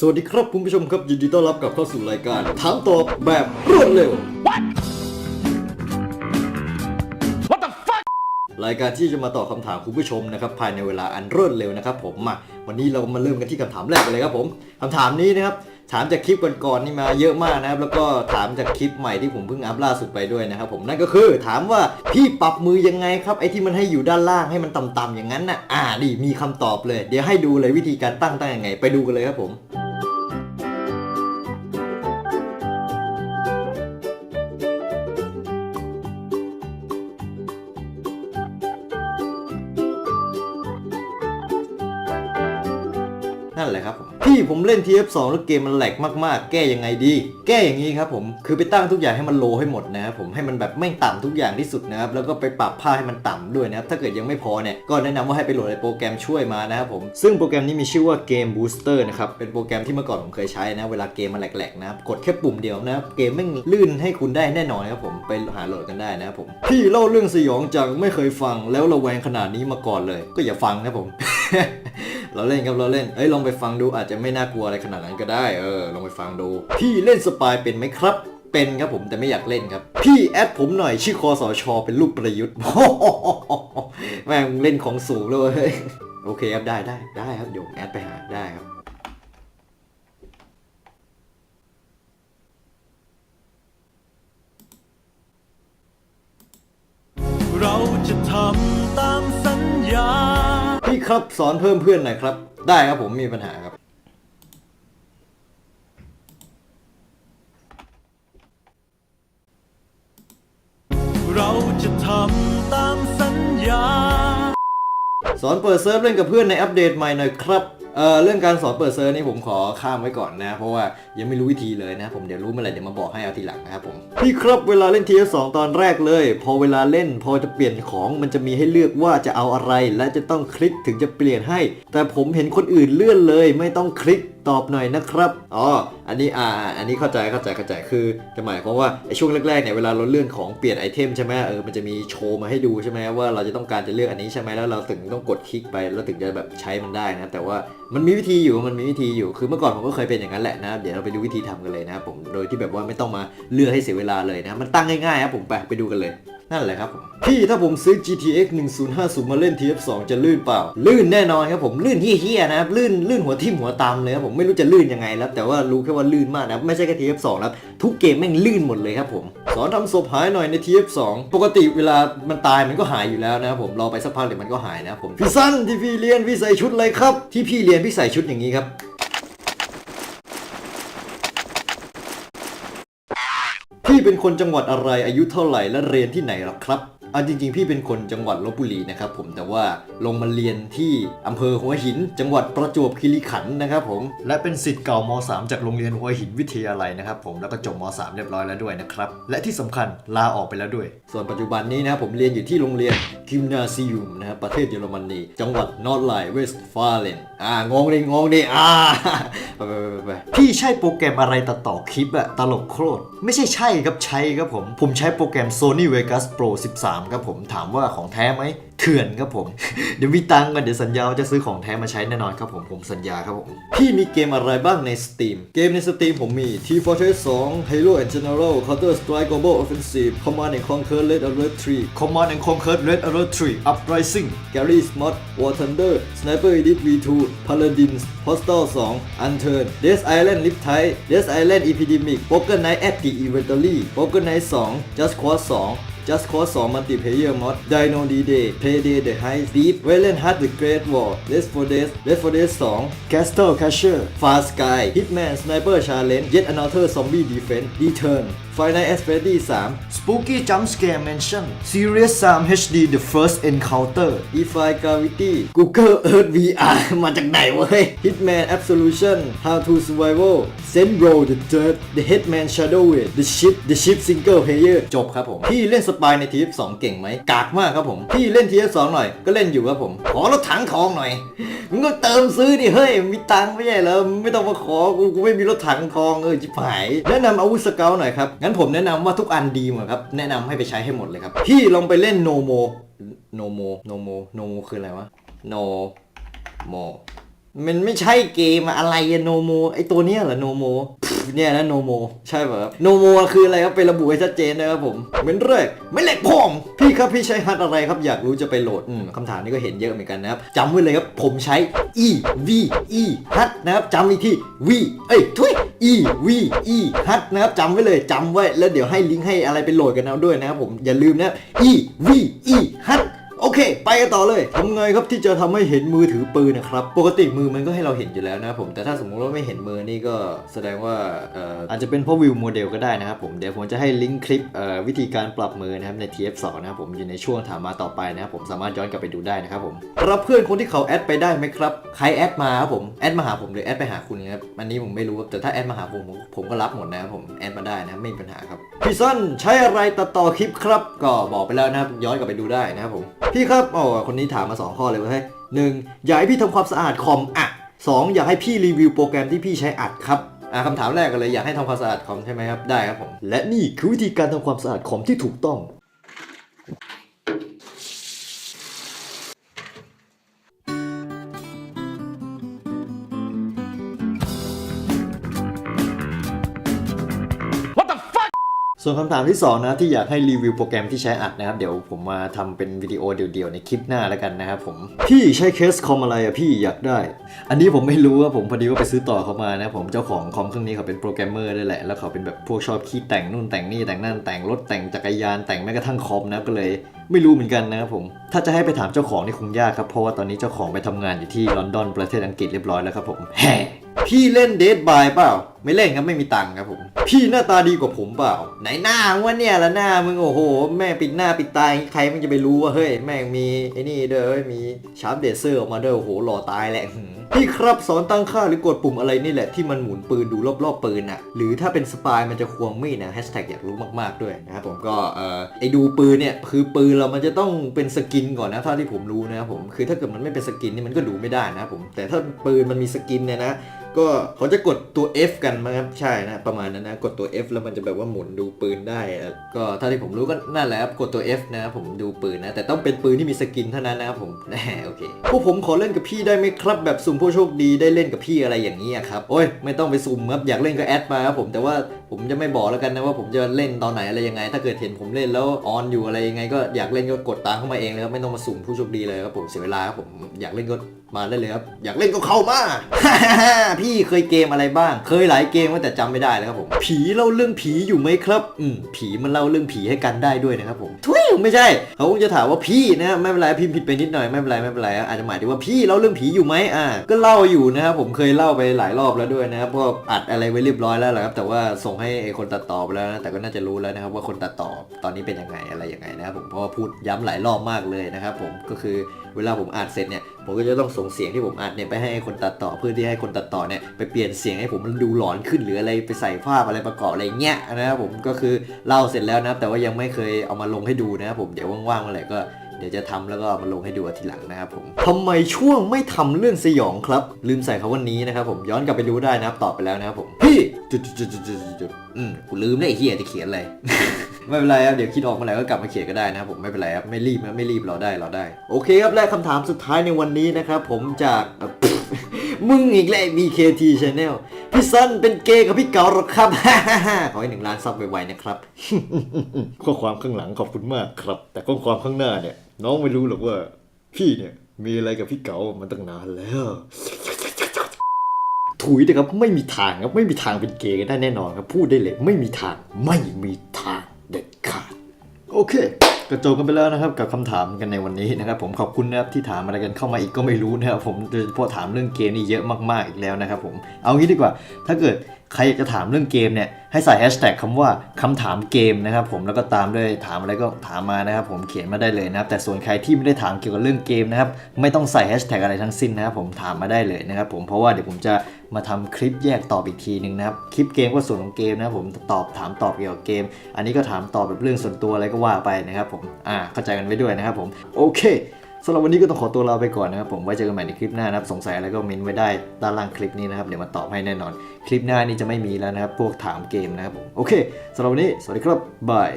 สวัสดีครับคุณผู้ชมครับยินดีต้อนรับกลับเข้าสู่รายการถามตอบแบบรวดเร็วรายการที่จะมาตอบคำถามคุณผู้ชมนะครับภายในเวลาอันรวดเร็วนะครับผมมาวันนี้เรามาเริ่มกันที่คำถามแรกกันเลยครับผมคำถามนี้นะครับถามจากคลิปก่อนๆนี่มาเยอะมากนะครับ แล้วก็ถามจากคลิปใหม่ที่ผมเพิ่งอัพล่าสุดไปด้วยนะครับผมนั่นก็คือถามว่าพี่ปรับมือยังไงครับไอ้ที่มันให้อยู่ด้านล่างให้มันต่ำๆอย่างนั้นน่ะอ่านี่มีคำตอบเลย เดี๋ยวให้ดูเลยวิธีการตั้งตั้งยังไง ไปดูกันเลยครับผม นั่นแหละครับผม พี่ผมเล่น TF2 แล้วเกมมันแหลกมากๆ แก้ยังไงดี แก้อย่างนี้ครับผม คือไปตั้งทุกอย่างให้มันโลให้หมดนะครับผม ให้มันแบบไม่ต่ำทุกอย่างที่สุดนะครับ แล้วก็ไปปรับผ้าให้มันต่ำด้วยนะครับ ถ้าเกิดยังไม่พอเนี่ย ก็แนะนำว่าให้ไปโหลดโปรแกรมช่วยมานะครับผม ซึ่งโปรแกรมนี้มีชื่อว่า Game Booster นะครับ เป็นโปรแกรมที่เมื่อก่อนผมเคยใช้นะ เวลาเกมมันแหลกๆนะครับ กดแค่ปุ่มเดียวนะครับ เกมไม่งลื่นให้คุณได้แน่นอนครับผม ไปหาโหลดกันได้นะครับผม พี่เล่าเรื่องสยองจังไม่เคยฟังแล้วระแวงขนาดนี้มาก่อนเลย ก็อย่าฟังนะผม เราเล่นครับเราเล่นเอ้ยลองไปฟังดูอาจจะไม่น่ากลัวอะไรขนาดนั้นก็ได้เออลองไปฟังดูพี่เล่นสปายเป็นไหมครับ เป็นครับผมแต่ไม่อยากเล่นครับ พี่แอดผมหน่อยชื่อคอสชเป็นลูกประยุทธ์แม่งเล่นของสูงเลยโอเคครับได้ได้ได้ครับเดี๋ยวแอดไปหาได้ครับเราจะทำตามสัญญา พี่ครับสอนเพิ่มเพื่อนหน่อยครับ ได้ครับผมไมมีปัญหาครับ เรา จะทำตามสัญญา สอนเปิดเซิร์ฟเล่นกับเพื่อนในอัปเดตใหม่หน่อยครับเอ่อเรื่องการสอนเปิดเซิร์ฟนี่ผมขอข้ามไว้ก่อนนะ เพราะว่ายังไม่รู้วิธีเลยนะ ผมเดี๋ยวรู้เมื่อไหร่เดี๋ยวมาบอกให้เอาทีหลังนะครับผมพี่ครับเวลาเล่น TS2 ตอนแรกเลย พอเวลาเล่นพอจะเปลี่ยนของมันจะมีให้เลือกว่าจะเอาอะไร และจะต้องคลิกถึงจะเปลี่ยนให้ แต่ผมเห็นคนอื่นเลื่อนเลย ไม่ต้องคลิก ตอบหน่อยนะครับ อ๋อ อันนี้อ่า อันนี้เข้าใจเข้าใจเข้าใจคือจะหมายความว่าไอ้ช่วงแรกๆเนี่ยเวลาเราเลื่อนของเปลี่ยนไอเทมใช่ไหมเออมันจะมีโชว์มาให้ดูใช่ไหมว่าเราจะต้องการจะเลือกอันนี้ใช่ไหมแล้วเราถึงต้องกดคลิกไปแล้วถึงจะแบบใช้มันได้นะ แต่ว่ามันมีวิธีอยู่มันมีวิธีอยู่คือเมื่อก่อนผมก็เคยเป็นอย่างนั้นแหละนะเดี๋ยวเราไปดูวิธีทำกันเลยนะครับผมโดยที่แบบว่าไม่ต้องมาเลือกให้เสียเวลาเลยนะมันตั้งง่ายๆครับผมไปไปดูกันเลย นั่นแหละครับผมพี่ถ้าผมซื้อ GTX 1050 มาเล่น TF2 จะลื่นเปล่า ลื่นแน่นอนครับผมลื่นเฮี้ยๆนะครับลื่นลื่นหัวทิ่มหัวตามเลยครับผมไม่รู้จะลื่นยังไงแล้วแต่ว่ารู้แค่ว่าลื่นมากนะครับไม่ใช่แค่ TF2 นะครับทุกเกมแม่งลื่นหมดเลยครับผมสอนทำศพหายหน่อยใน TF2 ปกติเวลามันตายมันก็หายอยู่แล้วนะครับผมรอไปสักพักเดี๋ยวมันก็หายนะครับผมพี่สั้นที่พี่เรียนพี่ใส่ชุดอะไรครับ ที่พี่เรียนพี่ใส่ชุดอย่างนี้ครับ พี่ เป็นคนจังหวัดอะไรอายุเท่าไหร่และเรียนที่ไหนหรอครับ เอาจริง ๆ พี่เป็นคนจังหวัดลบบุรีนะครับผมแต่ว่าลงมาเรียนที่อำเภอหัวหิน จังหวัดประจวบคีรีขันธ์นะครับผมและเป็นสิทธิ์เก่าม .3 จากโรงเรียนหัวหินวิทยาลัยนะครับผมแล้วก็จบม .3 เรียบร้อยแล้วด้วยนะครับและที่สำคัญลาออกไปแล้วด้วย ส่วนปัจจุบันนี้นะครับผมเรียนอยู่ที่โรงเรียนกิมนาซิยุมนะครับประเทศเยอรมนีจังหวัดนอร์ทไลน์เวสต์ฟาเลนอ่างงดิงงดิอ่าไปไปไปไปพี่ใช้โปรแกรมอะไรตัดต่อคลิปอะตลกโคตรไม่ใช่ใช่ครับใช้ครับผมผมใช้โปรแกรม Sony Vegas Pro 13ครับผมถามว่าของแท้ไหมเถื่อนครับผม เดี๋ยวมีตังค์กันเดี๋ยวสัญญาว่าจะซื้อของแท้มาใช้แน่นอนครับผมผมสัญญาครับผมพี่มีเกมอะไรบ้างใน Steam เกมใน Steam ผมมี T Fortress 2 Halo and General Counter Strike Global Offensive Command and Conquer Red Alert 3 Command and Conquer Red Alert 3 Uprising Garry's Mod War Thunder Sniper Elite V2 Paladins Postal 2 Unturn Death Island Riptide Death Island Epidemic Poker Night at the Inventory Poker Night 2 Just Cause 2 Just Cause 2 Multiplayer Mod Dino D-Day Payday The Heist Deep Valiant Heart The Great War Left 4 Dead Left 4 Dead 2 Castle Crusher Fast Sky Hitman Sniper Challenge Yet Another Zombie Defense Return Five Nights at Freddy 3 Spooky Jump Scare Mansion Serious Sam HD The First Encounter Defy Gravity Google Earth VR มาจากไหนเว้ย Hitman Absolution How to Survival Sendro The Third The Hitman Shadow The Ship The Ship Single Player จบครับผมพี่เล่นสปายใน TF2 เก่งไหมกากมากครับผมพี่เล่น TF2 หน่อยก็เล่นอยู่ครับผมขอรถถังทองหน่อยมึงก็เติมซื้อดิเฮ้ยมีตังค์ไม่ใช่เหรอไม่ต้องมาขอกูกูไม่มีรถถังทองเออจิบหายแนะนำอาวุธสเกลหน่อยครับงั้นผมแนะนำว่าทุกอันดีหมดครับแนะนำให้ไปใช้ให้หมดเลยครับพี่ลองไปเล่นโนโมโนโมโนโมโนโมคืออะไรวะโนโม มันไม่ใช่เกมอะไรอะโนโมไอตัวเนี้ยเหรอโนโมเนี่ยนะโนโมใช่ป่ะครับโนโมคืออะไรครับไประบุให้ชัดเจนนะครับผมเหมือนแรกไม่เหล็กพองพี่ครับพี่ใช้ฮัทอะไรครับอยากรู้จะไปโหลดอืมคำถามนี้ก็เห็นเยอะเหมือนกันนะครับจำไว้เลยครับผมใช้ e v e ฮัทนะครับจำอีกที v เอ้ยทุย e v e ฮัทนะครับจำไว้เลยจำไว้แล้วเดี๋ยวให้ลิงก์ให้อะไรไปโหลดกันเอาด้วยนะครับผมอย่าลืมนะ e v e ฮัท โอเค ไปกันต่อเลยทำไงครับที่จะทำให้เห็นมือถือปืนนะครับ ปกติมือมันก็ให้เราเห็นอยู่แล้วนะครับผมแต่ถ้าสมมติว่าไม่เห็นมือนี่ก็แสดงว่าอาจจะเป็นเพราะวิวโมเดลก็ได้นะครับผมเดี๋ยวผมจะให้ลิงก์คลิปวิธีการปรับมือนะครับใน TF2 นะครับผมอยู่ในช่วงถามมาต่อไปนะครับผมสามารถย้อนกลับไปดูได้นะครับผมรับเพื่อนคนที่เขาแอดไปได้ไหมครับใครแอดมาครับผมแอดมาหาผมหรือแอดไปหาคุณครับอันนี้ผมไม่รู้ครับแต่ถ้าแอดมาหาผมผมก็รับหมดนะครับผมแอดมาได้นะครับไม่มีปัญหาครับพี่สั้นใช้อะไรตัดต่อคลิปครับ ก็บอกไปแล้วนะครับย้อนกลับไปดูได้นะครับผมพี่ครับอ๋อคนนี้ถามมา 2 ข้อเลยเว่าให้ยหนึ่งอยากให้พี่ทำความสะอาดคอมอะสองอยากให้พี่รีวิวโปรแกรมที่พี่ใช้อัดครับอะคำถามแรกกันเลยอยากให้ทำความสะอาดคอมใช่ไหมครับได้ครับผมและนี่คือวิธีการทำความสะอาดคอมที่ถูกต้อง ส่วนคำถามที่ 2 นะที่อยากให้รีวิวโปรแกรมที่ใช้อัดนะครับ เดี๋ยวผมมาทำเป็นวิดีโอเดี่ยวๆในคลิปหน้าแล้วกันนะครับผม พี่ใช้เคสคอมอะไรอะพี่อยากได้ อันนี้ผมไม่รู้ว่าผมพอดีว่าไปซื้อต่อเขามานะผมเจ้าของคอมเครื่องนี้เขาเป็นโปรแกรมเมอร์ด้วยแหละ แล้วเขาเป็นแบบพวกชอบคิดแต่งนู่นแต่งนี่แต่งนั่นแต่งรถแต่งจักรยานแต่งแม้กระทั่งคอมนะก็เลยไม่รู้เหมือนกันนะครับผม ถ้าจะให้ไปถามเจ้าของนี่คงยากครับเพราะว่าตอนนี้เจ้าของไปทำงานอยู่ที่ลอนดอนประเทศอังกฤษเรียบร้อยแล้วครับผมแฮ่พี่เล่นเดทบายเปล่า ไม่เล่นครับไม่มีตังค์ครับผม พี่หน้าตาดีกว่าผมเปล่า ไหนหน้ามึงวะเนี่ยละหน้ามึงโอ้โห แม่ปิดหน้าปิดตาใครมันจะไปรู้ว่าเฮ้ยแม่งมีไอ้นี่เด้อมีชาร์ปเดเซอร์ออกมาเด้อโอ้โหหล่อตายแหละพี่ครับสอนตั้งค่าหรือกดปุ่มอะไรนี่แหละที่มันหมุนปืนดูรอบๆปืนอะหรือถ้าเป็นสปายมันจะควงมีดนะแฮชแท็กอยากรู้มากๆด้วยนะครับผมก็เออไอดูปืนเนี่ยคือปืนเรามันจะต้องเป็นสกินก่อนนะเท่าที่ผมรู้นะครับผมคือถ้าเกิดมันไม่เป็นสกินนี่มันก็ดูไม่ได้นะผมแต่ถ้าปืนมันมีสกินเนี่ยนะก็เขาจะกดตัว F กันมั้งครับใช่นะประมาณนั้นนะกดตัว F แล้วมันจะแบบว่าหมุนดูปืนได้อะก็เท่าที่ผมรู้ก็นั่นแหละครับกดตัว F นะครับผมดูปืนนะ แต่ต้องเป็นปืนที่มีสกินเท่านั้นนะครับผมแหมโอเคพวกผมขอเล่นกับพี่ได้ไหมครับแบบสุ่มผู้โชคดีได้เล่นกับพี่อะไรอย่างนี้ครับโอ้ยไม่ต้องไปสุ่มครับอยากเล่นก็แอดมาครับผมแต่ว่าผมจะไม่บอกแล้วกันนะว่าผมจะเล่นตอนไหนอะไรยังไง ถ้าเกิดเห็นผมเล่นแล้วออนอยู่อะไรยังไง ก็อยากเล่นก็กดตามเข้ามาเองเลยครับไม่ต้องมาสุ่มผู้โชคดีเลยครับผมเสียเวลาครับผมอยากเล่นก็มาได้เลยครับอยากเล่นก็เข้ามา พี่เคยเกมอะไรบ้าง เคยหลายเกมว่าแต่จำไม่ได้แล้วครับผมผีเล่าเรื่องผีอยู่ไหมครับ อืมผีมันเล่าเรื่องผีให้กันได้ด้วยนะครับผมทุ ไม่ใช่ เขาคงจะถามว่าพี่นะไม่เป็นไรพิมพ์ผิดไปนิดหน่อยไม่เป็นไรไม่เป็นไรอาจจะหมายถึงว่าพี่เล่าเรื่องผีอยู่ไหมอ่าก็เล่าอยู่นะครับผมเคยเล่าไปหลายรอบแล้วด้วยนะครับเพราะอัดอะไรไว้เรียบร้อยแล้วแหละครับแต่ว่าส่งให้ไอ้คนตัดต่อไปแล้วนะแต่ก็น่าจะรู้แล้วนะครับว่าคนตัดต่อตอนนี้เป็นยังไงอะไรยังไงนะครับผมเพราะว่าพูดย้ำหลายรอบมากเลยนะครับผมก็คือ เวลาผมอัดเสร็จเนี่ยผมก็จะต้องส่งเสียงที่ผมอัดเนี่ยไปให้คนตัดต่อเพื่อที่ให้คนตัดต่อเนี่ยไปเปลี่ยนเสียงให้ผมมันดูหลอนขึ้นหรืออะไรไปใส่ภาพอะไรประกอบอะไรเงี้ยนะครับผมก็คือเล่าเสร็จแล้วนะครับแต่ว่ายังไม่เคยเอามาลงให้ดูนะครับผมเดี๋ยวว่างๆเมื่อไหร่ก็เดี๋ยวจะทำแล้วก็มาลงให้ดูทีหลังนะครับผมทำไมช่วงไม่ทำเรื่องสยองครับ ลืมใส่คำว่านี้นะครับผมย้อนกลับไปดูได้นะครับตอบไปแล้วนะครับผมพี่จุดจุดจุดจุดจุดจุดอืมกูลืมได้เฮียจะเขียนอะไร ไม่เป็นไรครับ เดี๋ยวคิดออกเมื่อไหร่ก็กลับมาเขียนก็ได้นะครับผมไม่เป็นไรครับ ไม่รีบนะไม่รีบรอได้รอได้ โอเคครับ และคำถามสุดท้ายในวันนี้นะครับผมจาก มึงอีกแล้ว BKT Channel พี่ซันเป็นเกย์กับพี่เก๋าหรอครับ ขอให้หนึ่งล้านซับไวๆนะครับ ข้อความข้างหลังขอบคุณมากครับ แต่ข้อความข้างหน้าเนี่ย น้องไม่รู้หรอกว่า พี่เนี่ยมีอะไรกับพี่เก๋ามันตั้งนานแล้วถุยนะครับไม่มีทางครับไม่มีทางเป็นเกย์ได้แน่นอนครับพูดได้เลย ไม่มีทางไม่มีทาง โอเคกระโจกันไปแล้วนะครับกับคำถามกันในวันนี้นะครับผมขอบคุณนะครับที่ถามอะไรกันเข้ามาอีกก็ไม่รู้นะครับผมโดยเฉพาะถามเรื่องเกมนี่เยอะมากๆอีกแล้วนะครับผมเอางี้ดีกว่า ถ้าเกิดใครอยากจะถามเรื่องเกมเนี่ยให้ใส่แฮชแท็กคำว่าคำถามเกมนะครับผมแล้วก็ตามด้วยถามอะไรก็ถามมานะครับผมเขียนมาได้เลยนะครับแต่ส่วนใครที่ไม่ได้ถามเกี่ยวกับเรื่องเกมนะครับไม่ต้องใส่แฮชแท็กอะไรทั้งสิ้นนะครับผมถามมาได้เลยนะครับผมเพราะว่าเดี๋ยวผมจะมาทำคลิปแยกตอบอีกทีหนึ่งนะครับคลิปเกมก็ส่วนของเกมนะครับผมตอบถามตอบเกี่ยวกับเกม อันนี้ก็ถามตอบแบบเรื่องส่วนตัวอะไรก็ว่าไปนะครับผมอ่าเข้าใจกันไว้ด้วยนะครับผมโอเค สำหรับวันนี้ก็ต้องขอตัวลาไปก่อนนะครับผมไว้เจอกันใหม่ในคลิปหน้านะครับสงสัยอะไรก็เมนไว้ได้ด้านล่างคลิปนี้นะครับเดี๋ยวมาตอบให้แน่นอน คลิปหน้านี่จะไม่มีแล้วนะครับพวกถามเกมนะครับผมโอเคสำหรับวันนี้สวัสดีครับบาย